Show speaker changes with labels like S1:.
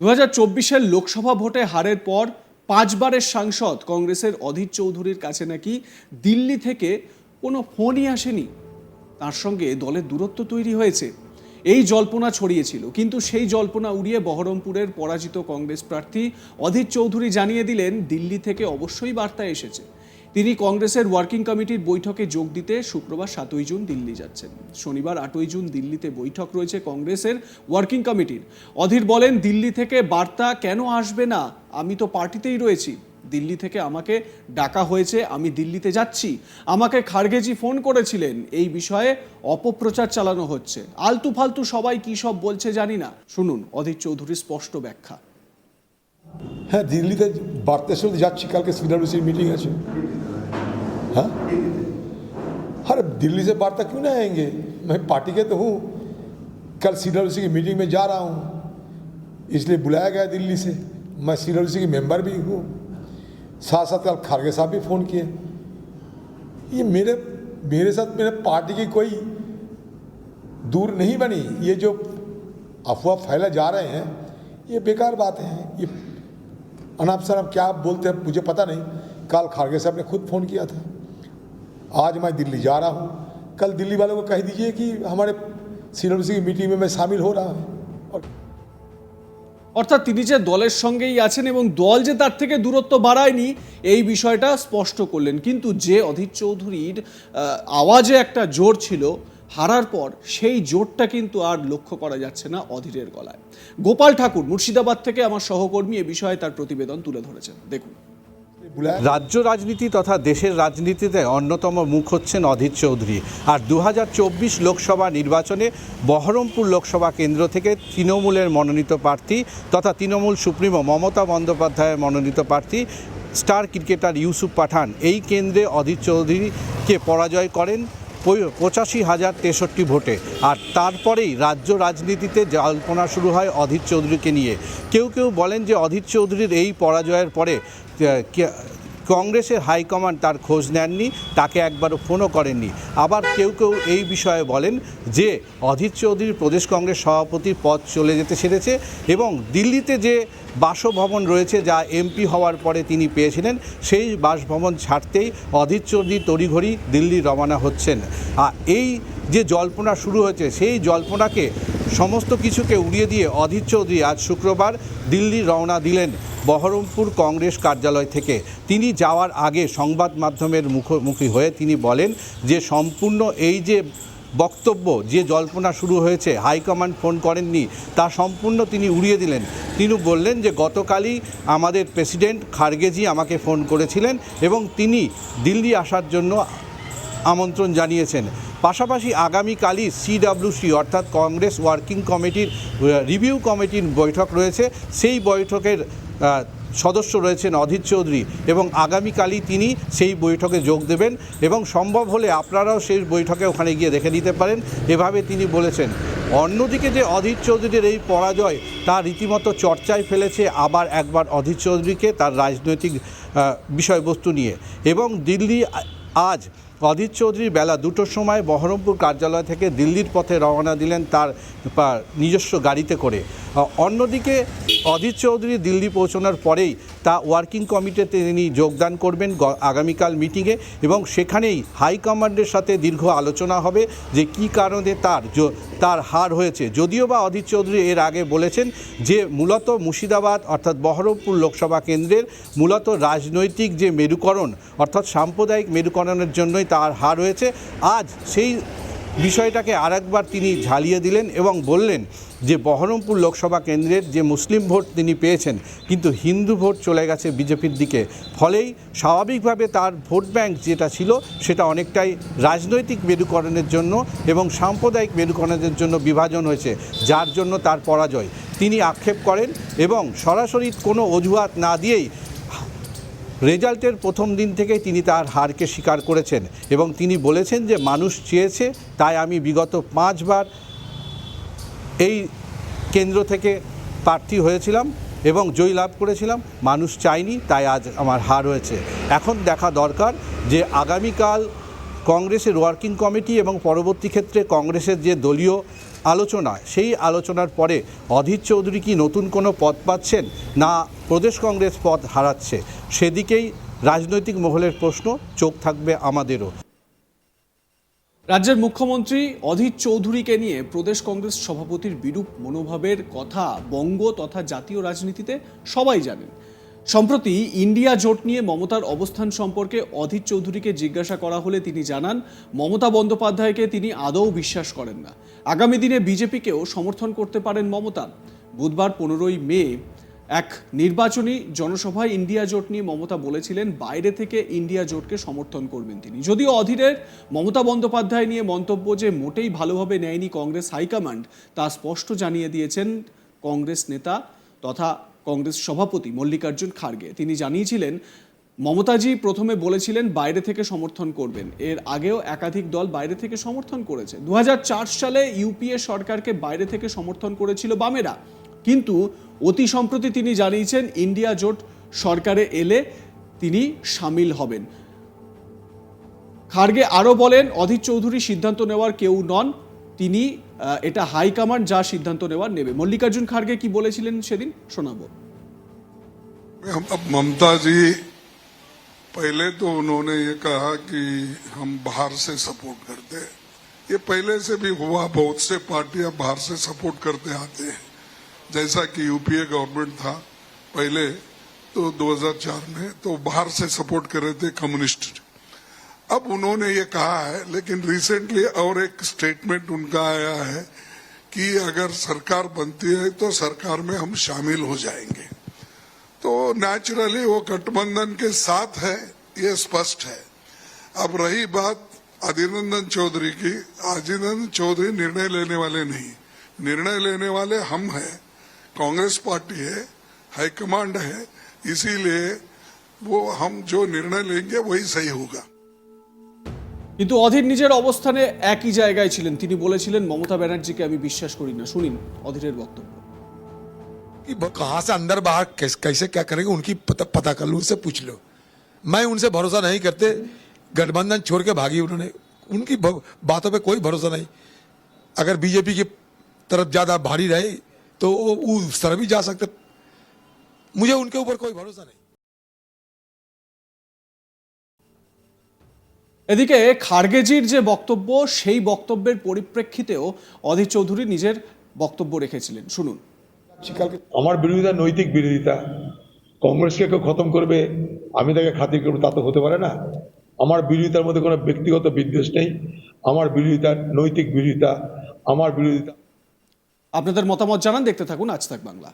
S1: দু হাজার চব্বিশের লোকসভা ভোটে হারের পর পাঁচবারের সাংসদ কংগ্রেসের অধীর চৌধুরীর কাছে নাকি দিল্লি থেকে কোনো ফোনই আসেনি। তার সঙ্গে দলের দূরত্ব তৈরি হয়েছে। এই জল্পনা ছড়িয়েছিল। কিন্তু সেই জল্পনা উড়িয়ে বহরমপুরের পরাজিত কংগ্রেস প্রার্থী অধীর চৌধুরী জানিয়ে দিলেন, দিল্লি থেকে অবশ্যই বার্তা এসেছে। তিনি কংগ্রেসের ওয়ার্কিং কমিটির বৈঠকে যোগ দিতে শুক্রবার সাতই জুন দিল্লি যাচ্ছেন। শনিবার আটই জুন দিল্লিতে বৈঠক রয়েছে কংগ্রেসের ওয়ার্কিং কমিটির। অধীর বলেন, দিল্লি থেকে বার্তা কেন আসবে না? আমি তো পার্টিতেই রয়েছি। দিল্লি থেকে আমাকে ডাকা হয়েছে, আমি দিল্লিতে যাচ্ছি। আমাকে খারগেজি ফোন করেছিলেন। এই বিষয়ে অপপ্রচার চালানো হচ্ছে। আলতু ফালতু সবাই কী সব বলছে জানি না। শুনুন অধীর চৌধুরীর স্পষ্ট ব্যাখ্যা।
S2: হ্যাঁ দিল্লিতে বার্তা যাচ্ছি, কালকে সিডাব্লিউসির মিटिंग আছে। हाँ? अरे, दिल्ली से वार्ता क्यों नहीं आएँगे? मैं पार्टी के तो हूँ। कल सी की मीटिंग में जा रहा हूँ। इसलिए बुलाया गया दिल्ली से। मैं सी की मेंबर भी हूँ। साथ साथ कल खारगे साहब भी फ़ोन किए। ये मेरे मेरे साथ मेरे पार्टी की कोई दूर नहीं बनी। ये जो अफवाह फैला जा रहे हैं, ये बेकार बातें हैं। ये अनाप शनाप क्या बोलते हैं मुझे पता नहीं। कल खारगे साहब ने खुद फ़ोन किया था। आज मैं दिल्ली जा रहा हूँ कल दिल्ली वालों को कह दीजिए कि हमारे सीनियर की मीटिंग में मैं शामिल हो रहा हूँ और
S1: অর্থাৎ তিনি যে দলের সঙ্গেই আছেন এবং দল যে তার থেকে দূরত্ব বাড়ায়নি এই বিষয়টা স্পষ্ট করলেন কিন্তু যে অধীর চৌধুরীর আহ, আওয়াজে একটা জোর ছিল হারার পর সেই জোরটা কিন্তু আর লক্ষ্য করা যাচ্ছে না অধীরের গলায় গোপাল ঠাকুর মুর্শিদাবাদ থেকে আমার সহকর্মী এ বিষয়ে তার প্রতিবেদন তুলে ধরেছেন দেখুন
S2: बुलाया
S3: রাজ্য রাজনীতি তথা দেশের রাজনীতিতে অন্যতম মুখ হচ্ছেন অধীর চৌধুরী। আর দু হাজার চব্বিশ লোকসভা নির্বাচনে বহরমপুর লোকসভা কেন্দ্র থেকে তৃণমূলের মনোনীত প্রার্থী তথা তৃণমূল সুপ্রিমো মমতা বন্দ্যোপাধ্যায়ের মনোনীত প্রার্থী স্টার ক্রিকেটার ইউসুফ পাঠান এই কেন্দ্রে অধীর চৌধুরীকে পরাজয় করেন। পঁচাশি হাজার তেষট্টি ভোটে। আর তারপরেই রাজ্য রাজনীতিতে জল্পনা শুরু হয় অধীর চৌধুরীকে নিয়ে। কেউ কেউ বলেন যে অধীর চৌধুরীর এই পরাজয়ের পরে কংগ্রেসের হাইকমান্ড তার খোঁজ নেননি, তাকে একবারও ফোনও করেননি। আবার কেউ কেউ এই বিষয়ে বলেন যে, অধীর চৌধুরী প্রদেশ কংগ্রেস সভাপতির পদ চলে যেতে সেরেছে এবং দিল্লিতে যে বাসভবন রয়েছে, যা এমপি হওয়ার পরে তিনি পেয়েছিলেন, সেই বাসভবন ছাড়তেই অধীর চৌধুরী তড়িঘড়ি দিল্লি রওনা হচ্ছেন। আর এই যে জল্পনা শুরু হয়েছে, সেই জল্পনাকে সমস্ত কিছুকে উড়িয়ে দিয়ে অধীর চৌধুরী আজ শুক্রবার দিল্লি রওনা দিলেন বহরমপুর কংগ্রেস কার্যালয় থেকে। তিনি যাওয়ার আগে সংবাদ মাধ্যমের মুখোমুখি হয়ে তিনি বলেন যে সম্পূর্ণ এই যে বক্তব্য, যে জল্পনা শুরু হয়েছে, হাইকমান্ড ফোন করেননি, তা সম্পূর্ণ তিনি উড়িয়ে দিলেন। তিনি বললেন যে গতকালই আমাদের প্রেসিডেন্ট খারগেজি আমাকে ফোন করেছিলেন এবং তিনি দিল্লি আসার জন্য আমন্ত্রণ জানিয়েছেন। পাশাপাশি আগামীকালই সিডাব্লিউসি অর্থাৎ কংগ্রেস ওয়ার্কিং কমিটির রিভিউ কমিটির বৈঠক রয়েছে। সেই বৈঠকের সদস্য রয়েছেন অধীর চৌধুরী এবং আগামীকালই তিনি সেই বৈঠকে যোগ দেবেন এবং সম্ভব হলে আপনারাও সেই বৈঠকে ওখানে গিয়ে দেখে নিতে পারেন। এভাবে তিনি বলেছেন, অন্যদিকে যে অধীর চৌধুরীর এই পরাজয়, তা রীতিমতো চর্চায় ফেলেছে আবার একবার অধীর চৌধুরীকে তার রাজনৈতিক বিষয়বস্তু নিয়ে। এবং দিল্লি আজ অধীর চৌধুরী বেলা দুটোর সময় বহরমপুর কার্যালয় থেকে দিল্লির পথে রওনা দিলেন তার নিজস্ব গাড়িতে করে। অন্যদিকে অধীর চৌধুরী দিল্লি পৌঁছানোর পরেই তা ওয়ার্কিং কমিটিতে তিনি যোগদান করবেন আগামীকাল মিটিংয়ে এবং সেখানেই হাইকমান্ডের সাথে দীর্ঘ আলোচনা হবে যে কী কারণে তার তার হার হয়েছে। যদিও বা অধীর চৌধুরী এর আগে বলেছেন যে মূলত মুর্শিদাবাদ অর্থাৎ বহরমপুর লোকসভা কেন্দ্রের মূলত রাজনৈতিক যে মেরুকরণ অর্থাৎ সাম্প্রদায়িক মেরুকরণের জন্যই তার হার হয়েছে, আজ সেই বিষয়টাকে আরেকবার তিনি ঝালিয়ে দিলেন এবং বললেন যে বহরমপুর লোকসভা কেন্দ্রের যে মুসলিম ভোট তিনি পেয়েছেন, কিন্তু হিন্দু ভোট চলে গেছে বিজেপির দিকে। ফলেই স্বাভাবিকভাবে তার ভোট ব্যাংক যেটা ছিল সেটা অনেকটাই রাজনৈতিক মেরুকরণের জন্য এবং সাম্প্রদায়িক মেরুকরণের জন্য বিভাজন হয়েছে, যার জন্য তার পরাজয়। তিনি আক্ষেপ করেন এবং সরাসরি কোনো অজুহাত না দিয়েই রেজাল্টের প্রথম দিন থেকেই তিনি তার হারকে স্বীকার করেছেন এবং তিনি বলেছেন যে মানুষ চেয়েছে, তাই আমি বিগত পাঁচবার এই কেন্দ্র থেকে প্রার্থী হয়েছিলাম এবং জয় লাভ করেছিলাম। মানুষ চায়নি, তাই আজ আমার হার হয়েছে। এখন দেখা দরকার যে আগামীকাল কংগ্রেসের ওয়ার্কিং কমিটি এবং পরবর্তী ক্ষেত্রে কংগ্রেসের যে দলীয় আলোচনা, সেই আলোচনার পরে অধীর চৌধুরী কি নতুন কোনো পদ পাচ্ছেন না প্রদেশ কংগ্রেস পদ হারাচ্ছে? সেদিকেই রাজনৈতিক মহলের প্রশ্ন, চোখ থাকবে আমাদেরও।
S1: রাজ্যের মুখ্যমন্ত্রী অধীর চৌধুরীকে নিয়ে প্রদেশ কংগ্রেস সভাপতির বিরূপ মনোভাবের কথা বঙ্গ তথা জাতীয় রাজনীতিতে সবাই জানেন। সম্প্রতি ইন্ডিয়া জোট নিয়ে মমতার অবস্থান সম্পর্কে অধীর চৌধুরীকে জিজ্ঞাসা করা হলে তিনি জানান, মমতা বন্দ্যোপাধ্যায়কে তিনি আদৌ বিশ্বাস করেন না। আগামী দিনে বিজেপিকেও সমর্থন করতে পারেন মমতা। বুধবার পনেরোই মে এক নির্বাচনী জনসভায় ইন্ডিয়া জোট নিয়ে মমতা বলেছিলেন, বাইরে থেকে ইন্ডিয়া জোটকে সমর্থন করবেন তিনি। যদিও অধীরের মমতা বন্দ্যোপাধ্যায় নিয়ে মন্তব্য যে মোটেই ভালোভাবে নেয়নি কংগ্রেস হাইকমান্ড, তা স্পষ্ট জানিয়ে দিয়েছেন কংগ্রেস নেতা তথা কংগ্রেস সভাপতি মল্লিকার্জুন খার্গে। তিনি জানিয়েছিলেন, মমতাজি প্রথমে বলেছিলেন বাইরে থেকে সমর্থন করবেন। এর আগেও একাধিক দল বাইরে থেকে সমর্থন করেছে। দু হাজার চার সালে ইউপিএ সরকারকে বাইরে থেকে সমর্থন করেছিল বামেরা। কিন্তু অতি সম্প্রতি তিনি জানিয়েছেন, ইন্ডিয়া জোট সরকারে এলে তিনি সামিল হবেন। খার্গে আরও বলেন, অধীর চৌধুরী সিদ্ধান্ত নেওয়ার কেউ নন, তিনি এটা হাইকমান্ড যা সিদ্ধান্ত নেওয়ার নেবে মল্লিকার্জুন খার্গে কি বলেছিলেন সেদিন শোনাবো
S4: हम अब ममता जी पहले तो उन्होंने ये कहा कि हम बाहर से सपोर्ट करते हैं ये पहले से भी हुआ बहुत से पार्टियां बाहर से सपोर्ट करते आते हैं जैसा कि यूपीए गवर्नमेंट था पहले तो 2004 में तो बाहर से सपोर्ट कर रहे थे कम्युनिस्ट अब उन्होंने ये कहा है, लेकिन रिसेंटली और एक स्टेटमेंट उनका आया है कि अगर सरकार बनती है तो सरकार में हम शामिल हो जाएँगे। तो नेचुरली वो गठबंधन के साथ है, ये स्पष्ट है। अब रही बात अधीरनंदन चौधरी की। अधीरनंदन चौधरी निर्णय लेने वाले नहीं। निर्णय लेने वाले हम हैं, कांग्रेस पार्टी है, हाईकमांड है, इसीलिए वो हम जो निर्णय लेंगे वही सही होगा।
S1: কিন্তু অধীর নিজের অবস্থানে একই জায়গায় ছিলেন তিনি বলেছিলেন মমতা ব্যানার্জিকে আমি বিশ্বাস করি না শুনিন অধীরের বক্তব্য
S2: कि ब- कहाँ से अंदर बाहर कैसे, कैसे क्या करेंगे उनकी पता, पता कर लो उनसे पूछ लो मैं उनसे भरोसा नहीं करते गठबंधन छोड़ के भागी उन्होंने उनकी ब- बातों पे कोई भरोसा नहीं अगर बीजेपी की तरफ ज्यादा भारी रहे तो वो वो उस तरफ भी जा सकते मुझे उनके ऊपर कोई भरोसा नहीं
S1: এদিকে খার্গেজির যে বক্তব্য সেই বক্তব্যের পরিপ্রেক্ষিতেও অধীর চৌধুরী নিজের বক্তব্য রেখেছিলেন। শুনুন।
S5: আমার বিরোধিতা নৈতিক বিরোধিতা। কংগ্রেসকে কেউ খতম করবে আমি তাকে খাতির করব তা তো হতে পারে না। আমার বিরোধিতার মধ্যে কোনো ব্যক্তিগত বিদ্বেষ নেই। আমার বিরোধিতা নৈতিক বিরোধিতা আমার বিরোধিতা
S1: আপনাদের মতামত জানান দেখতে থাকুন আজ থাক বাংলা।